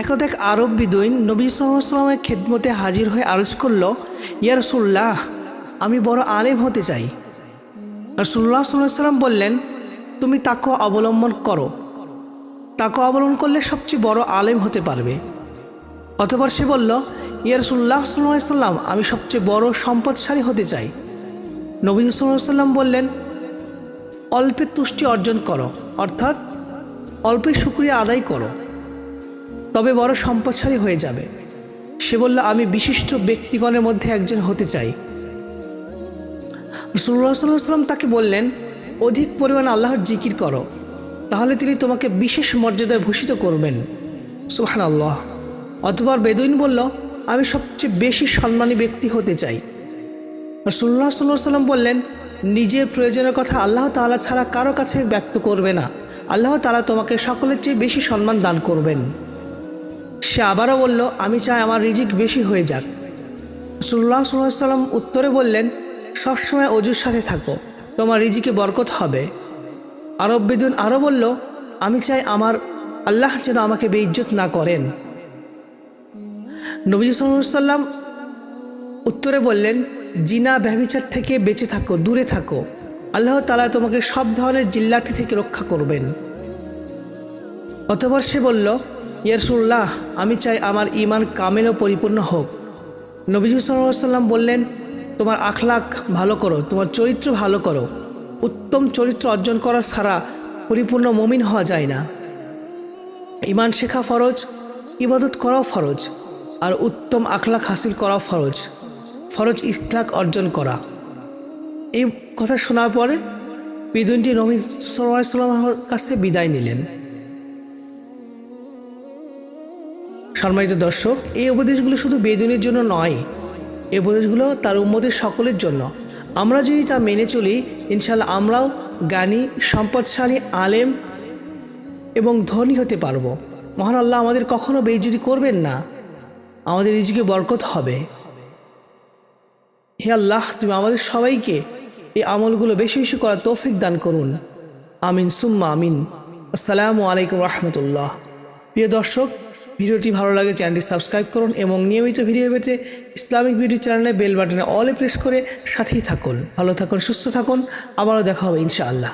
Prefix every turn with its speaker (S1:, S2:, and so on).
S1: একদা এক আরব বিদুইন নবী সাল্লামের খেদমতে হাজির হয়ে আরজ করল, ইয়া রসুল্লাহ আমি বড় আলেম হতে চাই। রসুল্লাহ সাল্লাহ সাল্লাম বললেন, তুমি তাকে অবলম্বন করো। তাকে অবলম্বন করলে সবচেয়ে বড় আলেম হতে পারবে। অতপর সে বলল, ইয়া রসুল্লাহ সাল্লাহ সাল্লাম আমি সবচেয়ে বড় সম্পদশালী হতে চাই। নবী সাল্লাম বললেন অল্পের তুষ্টি অর্জন করো, অর্থাৎ অল্পে শুক্রিয়া আদায় করো। তবে বড় সম্পদশালী হয়ে যাবে। সে বলল, আমি বিশিষ্ট ব্যক্তিগণের মধ্যে একজন হতে চাই। রসুল্লাহ সাল্লাহ সাল্লাম তাকে বললেন, অধিক পরিমাণ আল্লাহর জিকির করো, তাহলে তিনি তোমাকে বিশেষ মর্যাদায় ভূষিত করবেন। সুহান আল্লাহ অতবার বেদুইন বলল, আমি সবচেয়ে বেশি সম্মানী ব্যক্তি হতে চাই। রসুল্লাহ সাল্লাহ সাল্লাম বললেন, নিজের প্রয়োজনের কথা আল্লাহ তাআলা ছাড়া কারও কাছে ব্যক্ত করবে না। আল্লাহ তালা তোমাকে সকলের চেয়ে বেশি সম্মান দান করবেন। সে আবারও বলল, আমি চাই আমার রিজিক বেশি হয়ে যাক। সাল্লাহ সাল্লাম উত্তরে বললেন সবসময় অজুর সাথে থাকো, তোমার রিজিকে বরকত হবে। আরব বেদুন আরও বলল, আমি চাই আমার আল্লাহ যেন আমাকে বেইজ্জত না করেন। নবী সাল্লাম উত্তরে বললেন, জিনা ব্যভিচার থেকে বেঁচে থাকো, দূরে থাকো। আল্লাহ তালা তোমাকে সব ধরনের জিল্লাতি থেকে রক্ষা করবেন। অতবার সে বলল ইয়ারসুল্লাহ, আমি চাই আমার ইমান কামেল ও পরিপূর্ণ হোক। নবীজ সাল্লাম বললেন, তোমার আখলাক ভালো করো, তোমার চরিত্র ভালো করো। উত্তম চরিত্র অর্জন করা ছাড়া পরিপূর্ণ মমিন হওয়া যায় না। ইমান শেখা ফরজ, ইবাদত করাও ফরজ, আর উত্তম আখলাক হাসিল করাও ফরজ। ফরজ ইখলাক অর্জন করা। এই কথা শোনার পরে বিদুনটি নবী সাল্লামের কাছে বিদায় নিলেন। সম্মানিত দর্শক, এই উপদেশগুলো শুধু বেদুনের জন্য নয়, এই উপদেশগুলো তার উম্মদের সকলের জন্য। আমরা যদি তা মেনে চলি ইনশাল্লাহ আমরাও জ্ঞানী, সম্পদশালী, আলেম এবং ধনী হতে পারব। মহান আল্লাহ আমাদের কখনো বেইজ্জতি করবেন না। আমাদের নিজেকে বরকত হবে। হে আল্লাহ, তুমি আমাদের সবাইকে এই আমলগুলো বেশি বেশি করার তৌফিক দান করুন। আমিন, সুম্মা আমিন। আসসালামু আলাইকুম রহমতুল্লাহ। প্রিয় দর্শক ভিডিওটি ভালো লাগে, চ্যানেলটি সাবস্ক্রাইব করুন এবং নিয়মিত ভিডিও পেতে ইসলামিক ভিডিও চ্যানেলে বেল বাটনে অলে প্রেস করে সাথেই থাকুন। ভালো থাকুন, সুস্থ থাকুন। আবারও দেখা হবে ইনশাআল্লাহ।